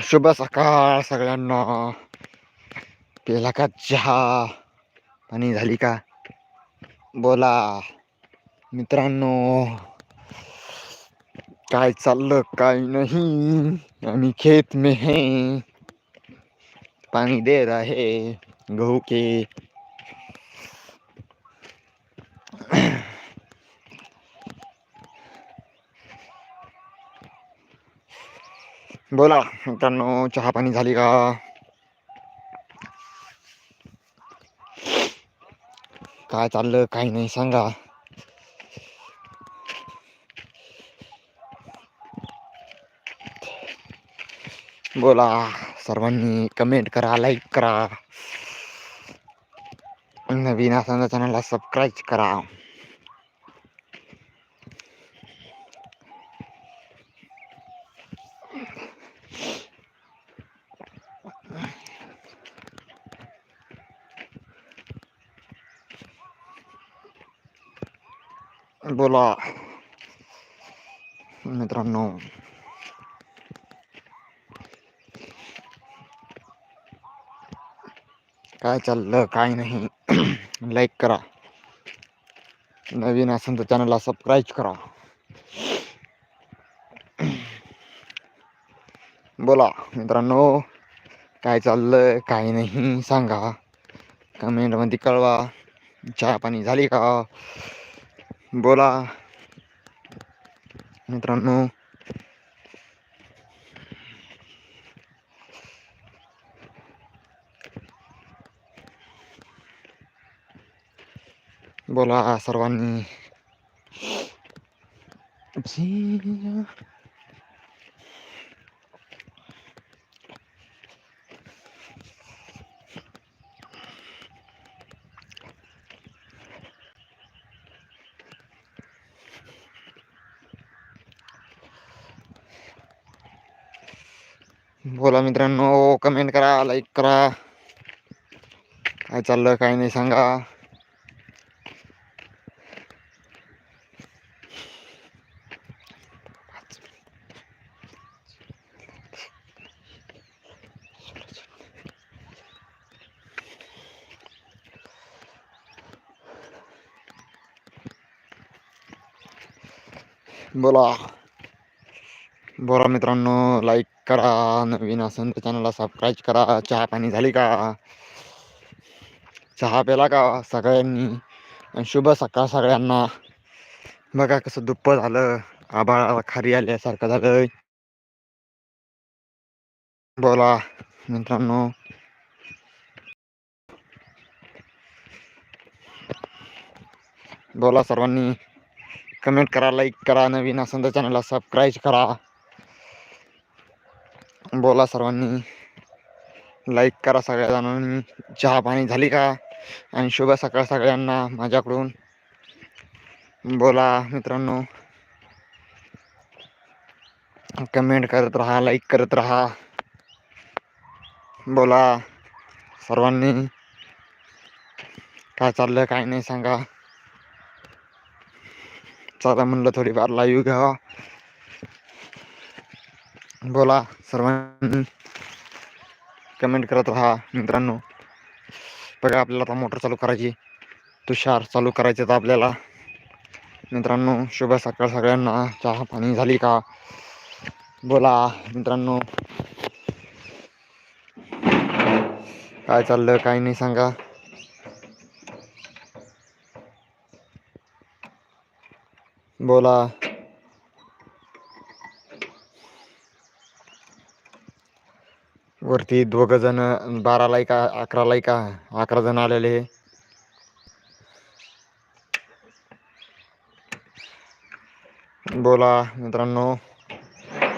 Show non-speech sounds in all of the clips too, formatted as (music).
शुभ सकाळ सगळ्यांना. पेला का चहा? पाणी झाली का? बोला. मित्रांनो काय चाललं? काय नाही. आम्ही खेत में है. पाणी दे आहे. गहू के बोला, मित्रांनो, चहा पाणी झाली का? काय चाललं, काही नाही, सांगा. बोला, सर्वांनी कमेंट करा लाईक करा. नवीन असाल चॅनलला सबस्क्राईब करा. बोला, मित्रांनो, काय चाललं, काय नाही (clears throat) लाईक करा. नवीन असेल तर चॅनलला सबस्क्राईब करा. (clears throat) बोला, मित्रांनो, काय चाललं, काय नाही, सांगा. कमेंटमध्ये कळवा. चहा पाणी झाली का? बोला. मित्रांनो. बोला सर्वांनी. बोला मित्रांनो कमेंट करा लाईक करा काय चाललं काय नाही सांगा बोला बोला मित्रांनो लाईक करा नवीन असेल तर चॅनलला सबस्क्राईब करा. चहा पाणी झाली का? चहा प्याला का सगळ्यांनी? आणि शुभ सकाळ सगळ्यांना. बघा कसं दुप्प झालं. आभाळाला खारी आल्यासारखं झालं बोला मित्रांनो. बोला सर्वांनी. कमेंट करा लाईक करा. नवीन असेल तर चॅनलला सबस्क्राईब करा. बोला सर्वांनी. लाईक करा सगळ्या जणांनी चहा पाणी झाली का? आणि शुभ सकाळ सगळ्यांना माझ्याकडून. बोला मित्रांनो. कमेंट करत राहा लाईक करत राहा. बोला सर्वांनी. काय चाललं काय नाही सांगा. चला म्हणलं थोडीफार लाईव्ह घ्यावा. बोला, सर्वांनी कमेंट करत राहा, मित्रांनो. बघा मोटर चालू करायची. तुषार चालू करायचे तर आपल्याला. मित्रांनो, शुभ सकाळ सगळ्यांना. चहा पाणी झाली का? बोला, मित्रांनो. काय चाललं, काय नाही सांगा. बोला. वरती दोघ जण बाराला आहे का अकराला का अकरा जण आलेले बोला मित्रांनो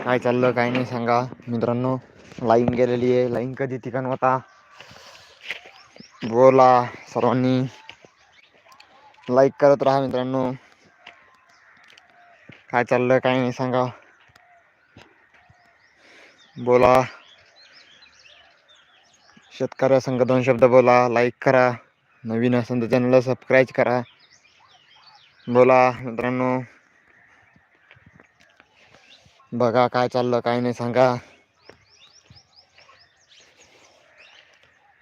काय चाललं काय नाही सांगा. मित्रांनो लाईन गेलेली आहे. लाईन कधी ठिकाण होता? बोला सर्वांनी. लाईक करत राहा मित्रांनो. काय चाललं काय नाही सांगा. बोला. शेतकऱ्यासंग दोन शब्द बोला लाईक करा नवीन असं तर चॅनलला सबस्क्राईब करा. बोला मित्रांनो. बघा काय चाललं काय नाही सांगा.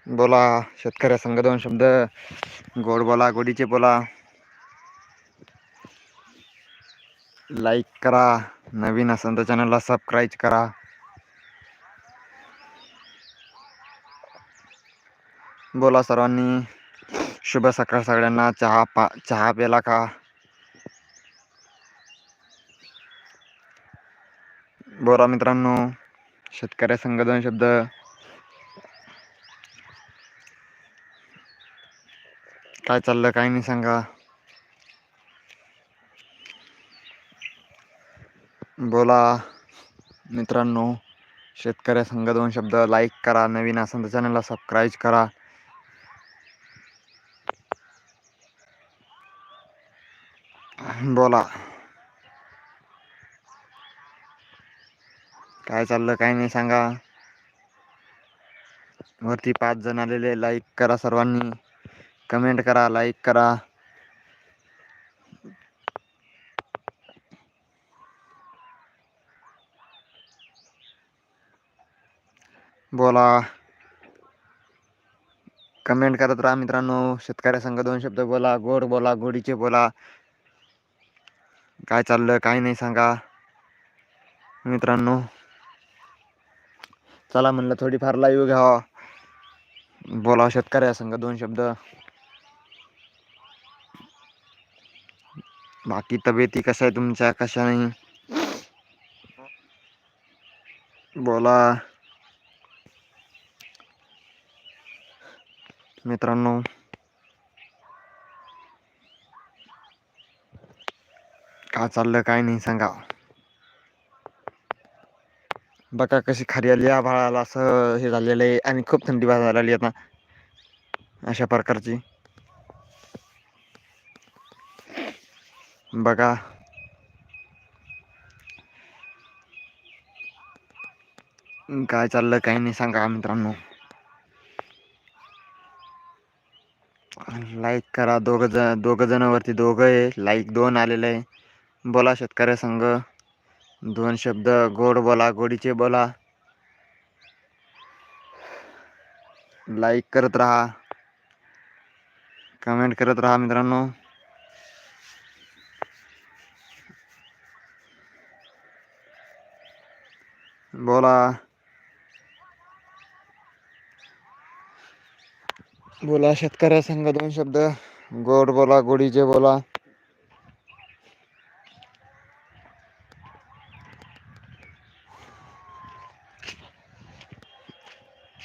बोला शेतकऱ्यासंग दोन शब्द. गोड बोला गोडीचे बोला. लाईक करा नवीन असेल तर चॅनलला सबस्क्राईब करा. बोला सर्वांनी. शुभ सकाळ सगळ्यांना. चहा पा चहा प्याला का? बोला मित्रांनो. शेतकऱ्या संघटन दोन शब्द. काय चाललं काय नाही सांगा. बोला मित्रांनो. शेतकऱ्या संघ दोन शब्द. लाईक करा. नवीन असेल तर चॅनलला सबस्क्राईब करा. बोला. काय चाललं काय नाही सांगा. वरती पाच जण आलेले लाईक करा सर्वांनी. कमेंट करा लाईक करा. बोला. कमेंट करत राहा मित्रांनो. शेतकऱ्या संघ दोन शब्द बोला. गोड बोला गोडीचे बोला. काय चाललं काय नाही सांगा. मित्रांनो चला म्हणलं थोडीफार लाईव्ह घ्यावा. बोला शेतकऱ्या संघ दोन शब्द. बाकी तब्येती कशा आहे तुमच्या कशा नाही? बोला. मित्रांनो काय चाललं काय नाही सांगा. बघा कशी खरी आली या भाळाला असं हे झालेलं आहे आणि खूप थंडी वाजायला आली आता. अशा प्रकारची. बघा. काय चाललं काही नाही सांगा मित्रांनो. लाईक करा दोघ जण दोघ जणांवरती दोघं आहे. लाईक दोन आलेलं आहे. बोला शेतकऱ्या संघ. दोन शब्द गोड बोला गोडीचे बोला. लाईक करत राहा. कमेंट करत राहा मित्रांनो. बोला. बोला शेतकऱ्या संघ दोन शब्द. गोड बोला गोडीचे बोला.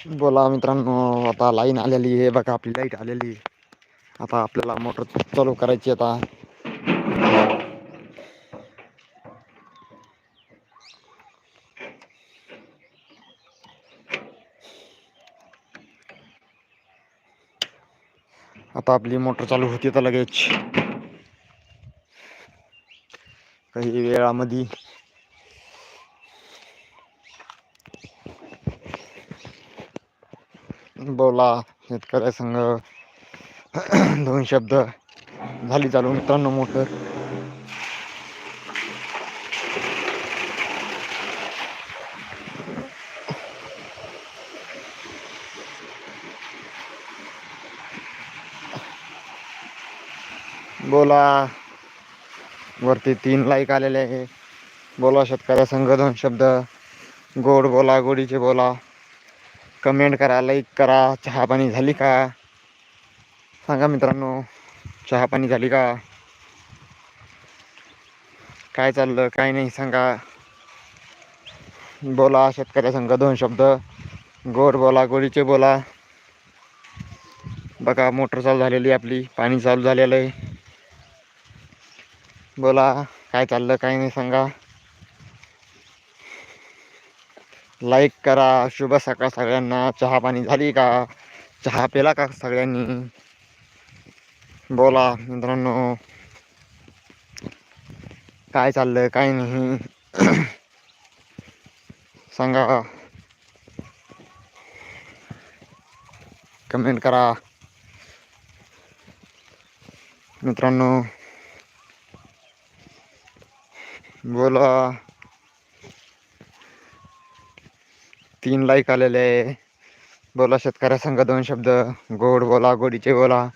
बोला मित्रांनो आता लाईन आलेली आहे बघा आपली लाइट आलेली आहे. आता आपल्याला मोटर चालू करायची आता आता आपली मोटर चालू होती तर लगेच काही वेळामध्ये बोला शेतकऱ्या संघ (clears throat) दोन शब्द झाली चालू. मित्रांनो मोटर. बोला. वरती तीन लाईक आलेले आहे. बोला शेतकऱ्या संघ दोन शब्द. गोड बोला गोडीचे बोला. कमेंट करा लाईक करा. चहापाणी झाली का? सांगा मित्रांनो चहापाणी झाली का? काय चाललं काय नाही सांगा. बोला शेतकऱ्या संघ दोन शब्द. गोड बोला गोडीचे बोला. बघा मोटर चालू झालेली आहे आपली पाणी चालू झालेलं आहे. बोला काय चाललं काय नाही सांगा. लाईक करा, शुभ सकाळ सगळ्यांना. चहा पाणी झाली का? चहा पेला का सगळ्यांनी? बोला मित्रांनो. काय चाललं काय नाही. (clears throat) सांगा. कमेंट करा. मित्रांनो. बोला. तीन लाईक आलेले आहे. बोला शेतकऱ्या संघ दोन शब्द. गोड बोला गोडीचे बोला.